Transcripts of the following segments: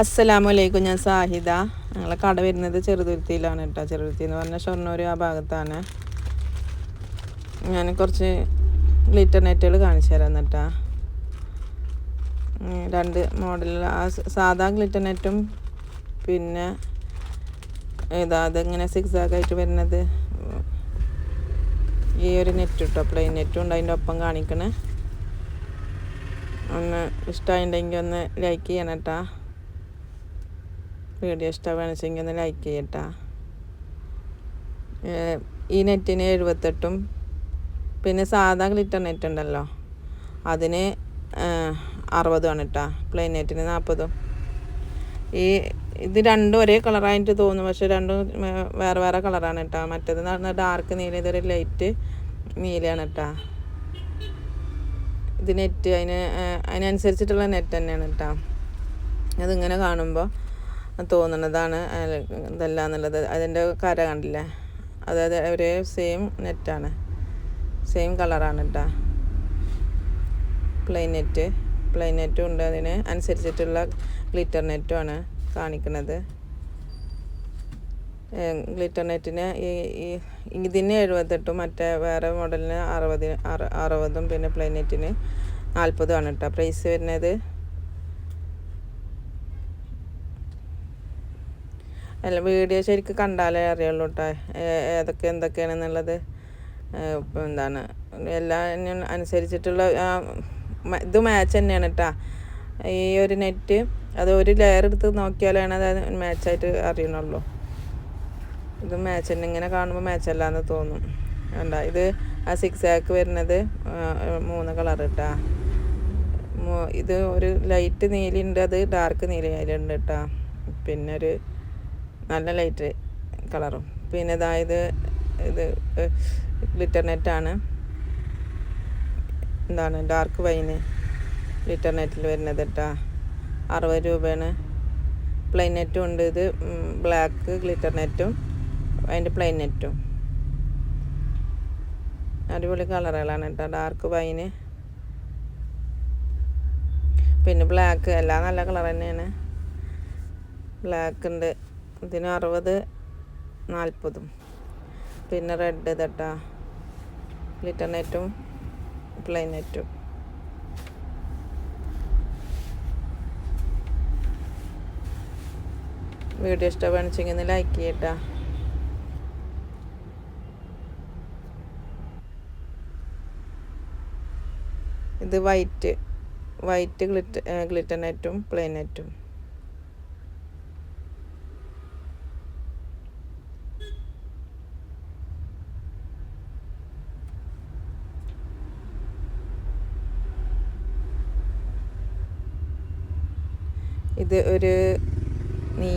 അസ്സലാമു അലൈക്കും ഞാൻ സാഹിദ. ഞങ്ങളെ കട വരുന്നത് ചെറുതുരുത്തിയിലാണ് കേട്ടോ. ചെറുതുരുത്തി എന്ന് പറഞ്ഞാൽ ഷൊർണൂർ ആ ഭാഗത്താണ്. ഞാൻ കുറച്ച് ഗ്ലിറ്റർ നെറ്റുകൾ കാണിച്ചു തരാം കേട്ടാ. രണ്ട് മോഡലിൽ ആ സാധാ ഗ്ലിറ്റർ നെറ്റും പിന്നെ ഏതാ അതിങ്ങനെ സിക്സ് ആയിട്ട് വരുന്നത്? ഈ ഒരു നെറ്റ് കിട്ടും പ്ലെയിൻ നെറ്റും ഉണ്ട് അതിന്റെ ഒപ്പം കാണിക്കണേ. ഒന്ന് ഇഷ്ടമായിട്ടുണ്ടെങ്കിൽ ഒന്ന് ലൈക്ക് ചെയ്യണം കേട്ടാ. വീഡിയോ ഇഷ്ടമാണെച്ചെങ്കിൽ ഒന്ന് ലൈക്ക് ചെയ്യട്ടാ. ഈ നെറ്റിന് എഴുപത്തെട്ടും പിന്നെ സാധാ ഗ്ലിറ്റർ നെറ്റ് ഉണ്ടല്ലോ. അതിന് അറുപതുമാണ് കേട്ടോ പ്ലെയിൻ നെറ്റിന് നാൽപ്പതും ഈ ഇത് രണ്ടും ഒരേ കളറായിട്ട് തോന്നും. പക്ഷെ രണ്ടും വേറെ വേറെ കളറാണ് കേട്ടോ മറ്റേത് പറഞ്ഞാൽ ഡാർക്ക് നീല ഇതൊരു ലൈറ്റ് നീലയാണ് കേട്ടോ ഇത് നെറ്റ് അതിന് അതിനനുസരിച്ചിട്ടുള്ള നെറ്റ് തന്നെയാണ് കേട്ടോ അതിങ്ങനെ കാണുമ്പോൾ തോന്നുന്നതാണ് അയൽ- ഇതല്ല എന്നുള്ളത് അതിന്റെ കര കണ്ടില്ലേ? അതായത് ഒരേ സെയിം നെറ്റാണ് സെയിം കളറാണ് കേട്ടോ പ്ലെയിൻ നെറ്റ് പ്ലെയിൻ നെറ്റും ഉണ്ട്. അതിന് അനുസരിച്ചിട്ടുള്ള ഗ്ലിറ്റർ നെറ്റും ആണ് കാണിക്കുന്നത് ഗ്ലിറ്റർ നെറ്റിന് ഈ ഈ ഇതിന് എഴുപത്തെട്ടും മറ്റേ വേറെ മോഡലിന് അറുപതിന് അറു അറുപതും പിന്നെ പ്ലെയിൻ നെറ്റിന് നാൽപ്പതും ആണ് കേട്ടോ പ്രൈസ് വരുന്നത് അല്ല വീഡിയോ ശരിക്കും കണ്ടാലേ അറിയുള്ളൂ കേട്ടോ ഏതൊക്കെ എന്തൊക്കെയാണെന്നുള്ളത്. എന്താണ്? എല്ലാം അനുസരിച്ചിട്ടുള്ള ഇത് മാച്ച് തന്നെയാണ് കേട്ടോ ഈ ഒരു നെറ്റ് അത് ഒരു ലെയർ എടുത്ത് നോക്കിയാലാണ് അത് മാച്ചായിട്ട് അറിയണുള്ളൂ ഇത് മാച്ച് തന്നെ ഇങ്ങനെ കാണുമ്പോൾ മാച്ച് അല്ലാന്ന് തോന്നും. വേണ്ട ഇത് ആ സിക്സ് ആക്ക് വരുന്നത് മൂന്ന് കളർ കേട്ടാ ഇത് ഒരു ലൈറ്റ് നീലിന്റെ അത് ഡാർക്ക് നീലയിലുണ്ട് കേട്ടാ പിന്നെ ഒരു നല്ല ലൈറ്റ് കളറും പിന്നെ ഇതായത് ഇത് ഗ്ലിറ്റർ നെറ്റാണ് എന്താണ് ഡാർക്ക് വൈന് ഗ്ലിറ്റർ നെറ്റിൽ വരുന്നത് കേട്ടാ അറുപത് രൂപയാണ്. പ്ലെയിൻ നെറ്റും ഉണ്ട് ഇത്. ബ്ലാക്ക് ഗ്ലിറ്റർ നെറ്റും അതിന്റെ പ്ലെയിൻ നെറ്റും അടിപൊളി കളറുകളാണ് കേട്ടോ ഡാർക്ക് വൈന് പിന്നെ ബ്ലാക്ക് എല്ലാം നല്ല കളർ തന്നെയാണ്. ബ്ലാക്ക് ഉണ്ട്. ഇതിന് അറുപത് നാൽപ്പതും. പിന്നെ റെഡ് തട്ടാ ഗ്ലിറ്റർ നെറ്റും പ്ലെയിൻ നെറ്റും. വീഡിയോ ഇഷ്ടമാണെച്ചെങ്കിൽ ഒന്ന് ലൈക്ക് ചെയ്യട്ടാ. ഇത് വൈറ്റ് വൈറ്റ് ഗ്ലിറ്റർ ഗ്ലിറ്റർ നെറ്റും പ്ലെയിൻ നെറ്റും. ഇത് ഒരു നീ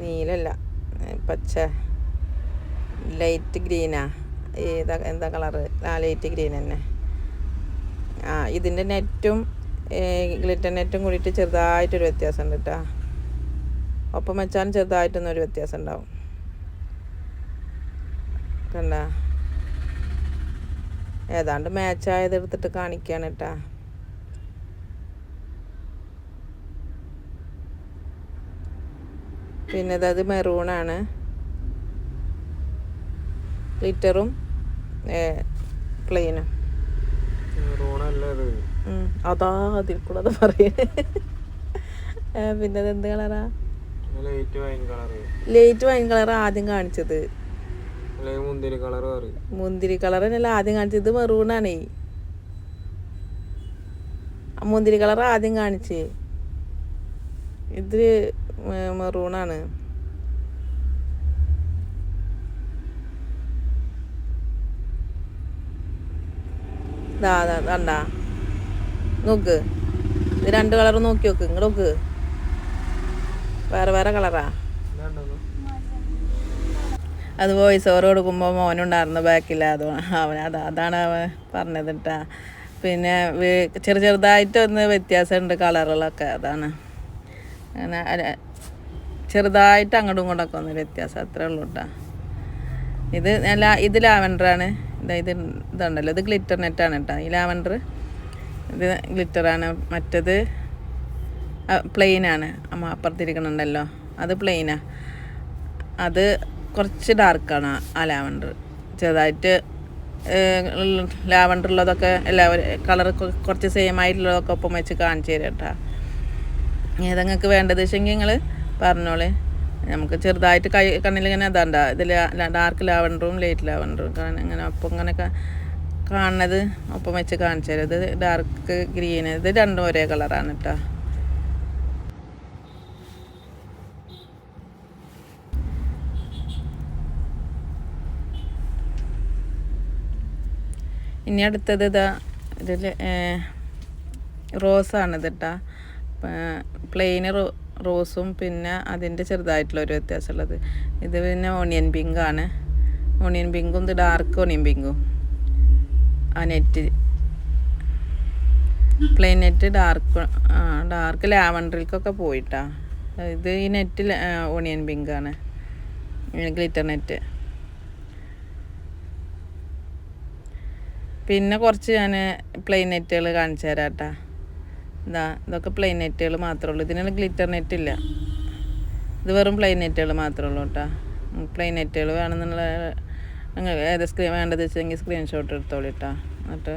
നീലല്ല പച്ച ലൈറ്റ് ഗ്രീനാ. ഏതാ എന്താ കളറ്? ആ ലൈറ്റ് ഗ്രീൻ തന്നെ. ആ ഇതിന്റെ നെറ്റും ഗ്ലിറ്റർ നെറ്റും കൂടിയിട്ട് ചെറുതായിട്ടൊരു വ്യത്യാസം ഉണ്ട് കേട്ടോ ഒപ്പം വെച്ചാലും ചെറുതായിട്ടൊന്നും ഒരു വ്യത്യാസം ഉണ്ടാവും കണ്ട? ഏതാണ്ട് മാച്ചായത് എടുത്തിട്ട് കാണിക്കുകയാണ് കേട്ടാ പിന്നെ അത് മെറൂണാണ് ഗ്ലിറ്ററും പ്ലെയിനും അത് അതിൽ കൂടെ അത് പറയണേ പിന്നെ അത് എന്ത് കളറാ ലൈറ്റ് വൈൻ കളർ ആദ്യം കാണിച്ചത്. മുന്തിരി കളർ മുന്തിരി കളർ തന്നെയല്ല ആദ്യം കാണിച്ചത്. മെറൂണാണേ മുന്തിരി കളർ ആദ്യം കാണിച്ചേ. ഇത് മെറൂണാണ്. കണ്ടോ. നോക്ക്. ഇത് രണ്ട് കളർ നോക്കി നോക്ക്. ഇങ്ങോട്ട് നോക്ക്. വേറെ വേറെ കളറാ. അത് വോയിസ് ഓവർ കൊടുക്കുമ്പോൾ മോനുണ്ടായിരുന്നു ബാക്കിൽ അത് അവൻ അത് അതാണ് അവൻ പറഞ്ഞത് കേട്ടാ പിന്നെ ചെറു ചെറുതായിട്ടൊന്ന് വ്യത്യാസമുണ്ട് കളറുകളൊക്കെ അതാണ്. അങ്ങനെ ചെറുതായിട്ട് അങ്ങോട്ടും ഇങ്ങോട്ടൊക്കെ ഒന്ന് വ്യത്യാസം. അത്രേ ഉള്ളൂ കേട്ടോ ഇത് അല്ല ഇത് ലാവൻഡറാണ് ഇതാ ഇത് ഇതുണ്ടല്ലോ. ഇത് ഗ്ലിറ്റർ നെറ്റാണ് കേട്ടോ ഈ ലാവൻഡർ ഇത് ഗ്ലിറ്ററാണ് മറ്റത് പ്ലെയിനാണ് അമ്മ അപ്പുറത്തിരിക്കണുണ്ടല്ലോ. അത് പ്ലെയിനാ അത് കുറച്ച് ഡാർക്കാണ് ആ ലാവൻഡർ. ചെറുതായിട്ട് ലാവൻഡർ ഉള്ളതൊക്കെ എല്ലാവരും കളർ കുറച്ച് സെയിം ആയിട്ടുള്ളതൊക്കെ ഒപ്പം വെച്ച് കാണിച്ചു തരാം കേട്ടോ ഏതാ നിങ്ങൾക്ക് വേണ്ടത് വെച്ചെങ്കിൽ നിങ്ങൾ പറഞ്ഞോളെ. നമുക്ക് ചെറുതായിട്ട് കൈ കണ്ണിൽ ഇങ്ങനെ അതാണ്ട ഇതിൽ ഡാർക്ക് ലാവണ്ടറും ലൈറ്റ് ലാവണ്ടറും കാരണം ഇങ്ങനെ ഒപ്പം ഇങ്ങനെ കാണുന്നത് ഒപ്പം വെച്ച് കാണിച്ചു തരാം. ഇത് ഡാർക്ക് ഗ്രീൻ ഇത് രണ്ടും ഒരേ കളറാണ് കേട്ടോ ഇനി അടുത്തത് ഇതാ ഇതിൽ റോസാണിത് കേട്ടോ പ്ലെയിൻ റോസും പിന്നെ അതിന്റെ ചെറുതായിട്ടുള്ള ഒരു വ്യത്യാസമുള്ളത്. ഇത് പിന്നെ ഓണിയൻ പിങ്കാണ് ഓണിയൻ പിങ്കും ഇത് ഡാർക്ക് ഓണിയൻ പിങ്കും ആ net plain net dark dark ലാവൻഡറിലേക്കൊക്കെ പോയിട്ടാ. ഇത് ഈ നെറ്റ് ഓണിയൻ പിങ്കാണ് ഗ്ലിറ്റർ നെറ്റ് പിന്നെ കുറച്ച് ഞാൻ പ്ലെയിൻ നെറ്റുകൾ കാണിച്ചു തരാം ഇതാ ഇതൊക്കെ പ്ലെയിൻ നെറ്റുകൾ മാത്രമേ ഉള്ളൂ. ഇതിനുള്ള ഗ്ലിറ്റർ നെറ്റ് ഇല്ല. ഇത് വെറും പ്ലെയിൻ നെറ്റുകൾ മാത്രമേ ഉള്ളൂ കേട്ടോ. പ്ലെയിൻ നെറ്റുകൾ വേണമെന്നുള്ള നിങ്ങൾ ഏത് സ്ക്രീൻ വേണ്ടത് വെച്ചെങ്കിൽ സ്ക്രീൻഷോട്ട് എടുത്തോളൂ കേട്ടോ. എന്നിട്ട്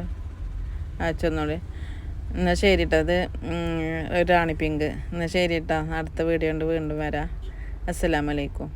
അയച്ചൊന്നോളി എന്നാൽ ശരി കേട്ടോ അത് ഒരു റാണി പിങ്ക് എന്നാൽ ശരി കേട്ടോ അടുത്ത വീഡിയോ കൊണ്ട് വീണ്ടും വരാം. അസ്സലാമലൈക്കും